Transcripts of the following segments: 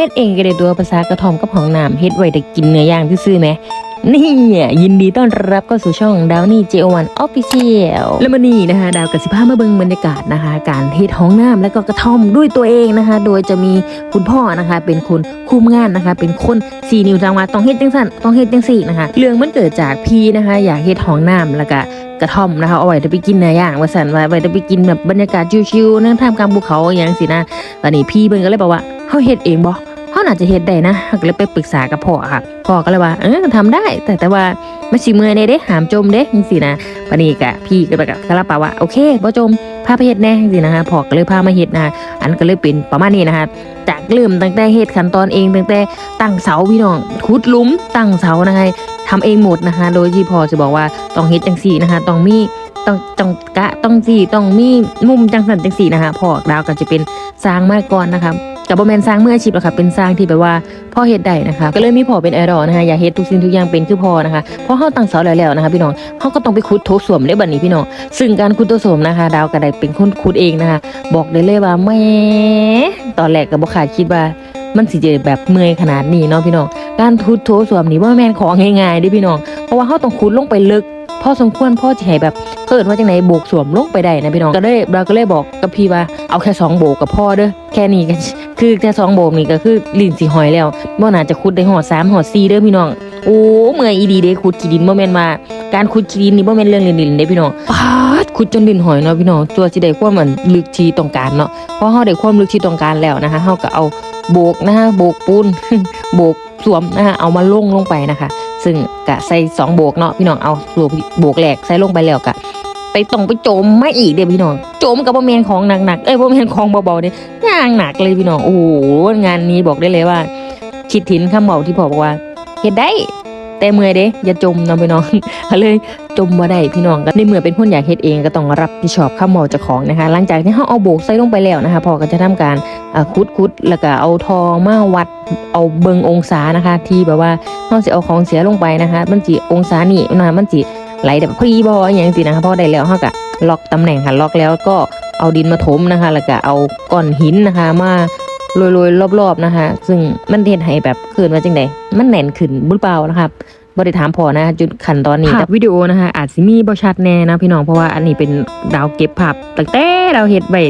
เฮ็ดเองก็ได้ตัวภาษากระทอมกับห้องน้ำเฮ็ดไว้ได้กินเนื้อย่างซื่อๆไหมนี่เนี่ยยินดีต้อนรับเข้าสู่ช่องดาวนี่เจวันออฟฟิเชียลและมันนี่นะคะ ดาวกับสิพามาเบิงบรรยากาศนะคะ การเฮ็ดห้องน้ำและก็กระท่อมด้วยตัวเองนะคะ โดยจะมีคุณพ่อนะคะ เป็นคนคุมงานนะคะ เป็นคนสี่นิ้วจังหวะต้องเฮ็ดจังสันต้องเฮ็ดจังสี่นะคะ เรื่องมันเกิดจากพี่นะคะ อยากเฮ็ดห้องน้ำแล้วก็กระท่อมนะคะเอาไว้จะไปกินเนื้อย่างว่าสันว่าไว้จะไปกินแบบบรรยากาศชิวๆนั่งท่ามกลางภูเขาอย่างสินะตอนนี้พี่เบิ่งก็เลยบอกว่าเฮาเฮ็ดเองบ่เขา น่าจะเฮ็ดได้นะก็เลยไปปรึกษากับพ่อค่ะพ่อก็เลยว่าเออทำได้ แต่แต่ว่ามันสิเมื่อยเด้เด้หามจมเด้จังซี่นะปนีกะพี่ก็ไปกับกรปาว่าโอเคบ่จมพาไปเฮ็ดแน่จังๆนะคะพ่อก็เลยพามาเฮ็ดนะอันก็เลยเป็นประมาณนี้นะคะจากเริ่มตั้งแต่เฮ็ดขั้นตอนเองตั้งแต่ตั้งเสาพี่น้องขุดลุมตั้งเสานะคะทำเองหมดนะคะ โดยที่พ่อจะบอกว่าต้องเฮ็ดจังซี่นะคะต้องมีต้องต้องกะต้องสี่ต้องมีมุมจังสันจังสี่นะคะพ่อดาวก็จะเป็นสร้างมาก่อนนะคะ กับโบแมนสร้างเมื่ออาชีพหรอกค่ะเป็นสร้างที่แบบว่าพ่อเฮ็ดได้นะคะก็เลยมีพ่อเป็นไอดอลนะคะอย่าเฮ็ดทุกสิ่งทุกอย่างเป็นคือพ่อนะคะเพราะเฮาตั้งเสาแล้วแล้วนะคะพี่น้องเฮาก็ต้องไปขุดโถส้วมได้บัดนี้พี่น้องซึ่งการขุดโถส้วมนะคะ ดาวก็ไดเป็นคนขุดเองนะคะบอกได้เลยว่าแม่ตอนแรกก็บ่คาดคิดว่ามันสิเจแบบเมื่อยขนาดนี้เนาะพี่น้องการขุดโถส้วมนี่บ่าแม่นของง่ายๆด้พี่น้องเพราะว่าเฮาต้องขุดลงไปลึกพ่อสมควรพ่อจะให้แบบ เกิดว่าจังไหนโบกสวมลงไปได้นะพี่น้องก็เลยเราก็เลยบอกกับพี่ว่าเอาแค่สองโบกกับพ่อเด้อแค่นี้ก็คือแค่สองโบกนี่ก็คือลิ้นสีหอยแล้วบ่น่าจะขุดได้หอดสามหอดสี่เด้อพี่น้องโอ้เมื่อยอีดีเด้ขุดขี้ดินบ่แม่นว่าการขุดขี้ดินนี่บ่แม่นเรื่องเล่นๆเด้พี่น้องปาดขุดจนดินหอยเนาะพี่น้องตัวสิได้ความมันลึกที่ต้องการเนาะพอเฮาได้ความลึกที่ต้องการแล้วนะคะเฮาก็เอาโบกนะคะโบกปูนโบกสวมนะคะเอามาลงลงไปนะคะ ซึ่งกะใส่สองโบกเนาะพี่น้องเอาโบกโบกแหลกใส่ลงไปแล้วกะ ไปต้องไปโจมไม่อีกเด้อพี่น้องโจมกับบ่แมนของหนักๆเอ้ยบ่แมนของเบาๆเด้ย่างหนักเลยพี่น้องโอ้โหงานนี้บอกได้เลยว่าคิดถินคำเบาที่พ่อบอกว่าเฮ็ดได้แต่เมื่อยเด้อย่าจมนะพี่น้องก็เลยจมบ่ได้พี่น้องก็ในเมื่อเป็นคนอยากเฮ็ดเองก็ต้องรับผิดชอบคำเบาเจ้าของนะคะ หลังจากที่เฮาเอาโบกใส่ลงไปแล้วนะคะพ่อก็จะทำการคุดคุดแล้วก็เอาทองมาวัดเอาเบิงองศานะคะ ที่แบบว่าเฮาสิเอาของเสียลงไปนะคะ มันสิองศานี่นะมันสิ ไหลแบบพอดีบ่อหย่างสินะคะพอได้แล้วเฮาก็ล็อกตำแหน่งค่ะล็อกแล้วก็เอาดินมาถมนะคะ แล้วก็เอาก้อนหินนะคะมาโรยๆรอบๆนะคะ ซึ่งมันเฮ็ดให้แบบคืนว่าจังไดมันแน่นขึ้นบุเปล่านะครับบ่ได้ถามพอนะจุดขั้นตอนนี้ภาพวิดีโอนะคะอาจสิมีบ่ชัดแน่นะพี่น้องเพราะว่าอันนี้เป็นดาวเก็บภาพตั้งแต่เราเฮ็ดไว้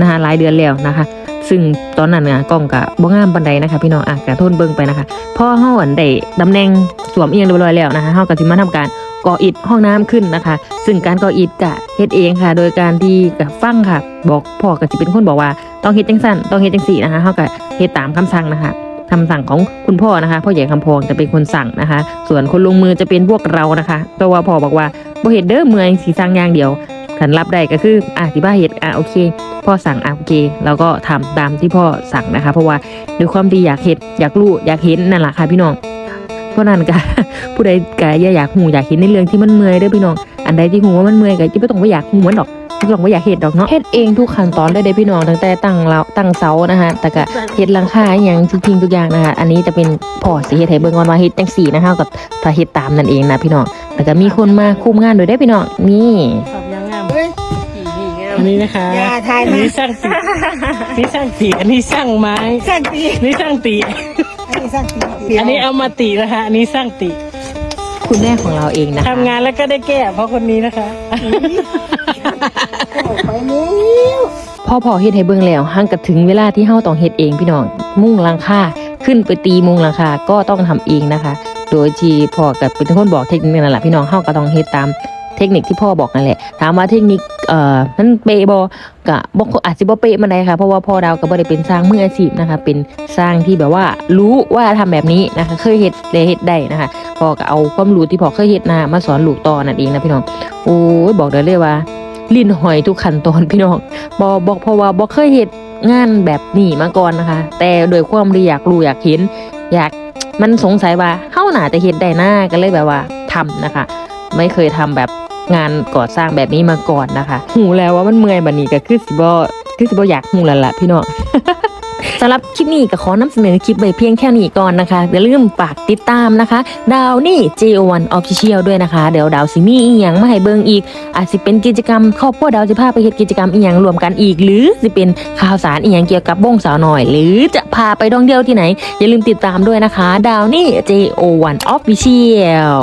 นะคะหลายเดือนแล้วนะคะ ซึ่งตอนนั้นน่ะกล้องกะบ่งามปานใดนะคะ พี่น้องอะกะทนเบิ่งไปนะคะพอเฮาอันได้ตำแหน่งสวมเอียงเรียบร้อยแล้วนะคะเฮาก็สิมาทำการ ก่ออิฐห้องน้ำขึ้นนะคะ ซึ่งการก่ออิฐกะเฮ็ดเองค่ะ โดยการที่กะฟังค่ะ บอกพ่อก็สิเป็นคนบอกว่าต้องเฮ็ดจังซั่นต้องเฮ็ดจังซี่นะคะเฮาก็เฮ็ดตามคำสั่งนะคะคำสั่งของคุณพ่อนะคะพ่อใหญ่คำพองจะเป็นคนสั่งนะคะ ส่วนคนลงมือจะเป็นพวกเรานะคะเพราะว่าพ่อบอกว่าบ่เฮ็ดเด้อเมืองสิสร้างอย่างเดียวขันรับได้ก็คืออะที่บ้าเฮ็ดอะโอเค พ่อสั่งอะโอเคเราก็ทำตามที่พ่อสั่งนะคะ เพราะว่าด้วยความที่อยากเห็นอยากรู้อยากเห็นนั่นแหละค่ะพี่น้อง เพราะนั้นก็ผู้ใดก็อย่าอยากหูอยากเห็นในเรื่องที่มันเมื่อยเด้อพี่น้องอันใดที่หูว่ามันเมื่อยก็จะไม่ต้องไปอยากหูมันดอกไม่ต้องไปอยากเห็นดอกเนาะเฮ็ดเองทุกขั้นตอนเลยเด้อพี่น้องตั้งแต่ตั้งเราตั้งเสานะคะแต่ก็เฮ็ดหลังคาอหย่างทุกทิ้งทุกอย่างนะคะอันนี้จะเป็นพ่อสิเฮ็ดให้เบิ่งก่อนว่าเฮ็ดจังซี่นะคะกับถ้าเฮ็ดตามนั่นเองนะพี่น้องแล้วก็มีคนมาคุมงานด้วยเด้อพี่น้องนี่สอบยังงามเฮ้ยอันนี้นะคะอย่าทายอันนะนี้สร้างสีนี่สร้างสีอันนี้สร้างไม้สร้างตีนี่สร้างตีอั นนี้สร้างตีอันนี้เอามาตีนะคะอันนี้สร้างตีคุณแม่ของเราเองนะคะทำงานแล้วก็ได้แก้เพราะคนนี้นะคะ ออกไปนี้พ่อพอเฮ็ดให้เบิ่งแล้วห่างกับถึงเวลาที่เฮาต้องเฮ็ดเองพี่น้อง มุ่งหลังคาขึ้นไปตีมุงหลังคาก็ต้องทำเองนะคะ โดยที่พ่อกับเป็นคนบอกเทคนิคนั่นแหละพี่น้องเฮาก็ต้องเฮ็ดตาม เทคนิคที่พ่อบอกนั่นแหละ ถามว่าเทคนิคเอ่อมันเป๊ะบ่ก็บ่อาจสิบ่เป๊ะมันได้ค่ะ เพราะว่าพ่อดาวก็บ่ได้เป็นสร้างมืออาชีพนะคะ เป็นสร้างที่แบบว่ารู้ว่าทำแบบนี้นะคะ เคยเฮ็ดเลยเฮ็ดได้นะคะพ่อก็เอาความรู้ที่พ่อเคยเฮ็ดนะมาสอนลูกต่อนั่นเองนะพี่น้องโอ้ยบอกได้เลยว่าลิ้นหอยทุกขั้นตอนพี่น้องบอบอกเพราะว่าบอกเคยเห็นงานแบบนี้มาก่อนนะคะ แต่โดยความที่อยากรู้อยากเห็น อยากมันสงสัยว่าเฮาหนาจะเห็นได้หน้าก็เลยแบบว่าทำนะคะ ไม่เคยทำแบบ งานก่อสร้างแบบนี้มาก่อนนะคะ หูแล้วว่ามันเมื่อยบัดนี้ก็คือสิบ่คือสิบ่อยากหูแล้วล่ะพี่น้องสำหรับคลิปนี้ก็ขอนำเสนอคลิปไว้เพียงแค่นี้ก่อนนะคะอย่าลืมฝากติดตามนะคะ ดาวนี่ JO1 Official ด้วยนะคะ เดี๋ยวดาวสิมีอีหยังมาให้เบิ่งอีก อาจสิเป็นกิจกรรมครอบครัวดาวจะพาไปเฮ็ดกิจกรรมอีหยังรวมกันอีก หรือสิเป็นข่าวสารอีหยังเกี่ยวกับวงสาวหน่อย หรือจะพาไปท่องเที่ยวที่ไหน อย่าลืมติดตามด้วยนะคะ ดาวนี่ JO1 Official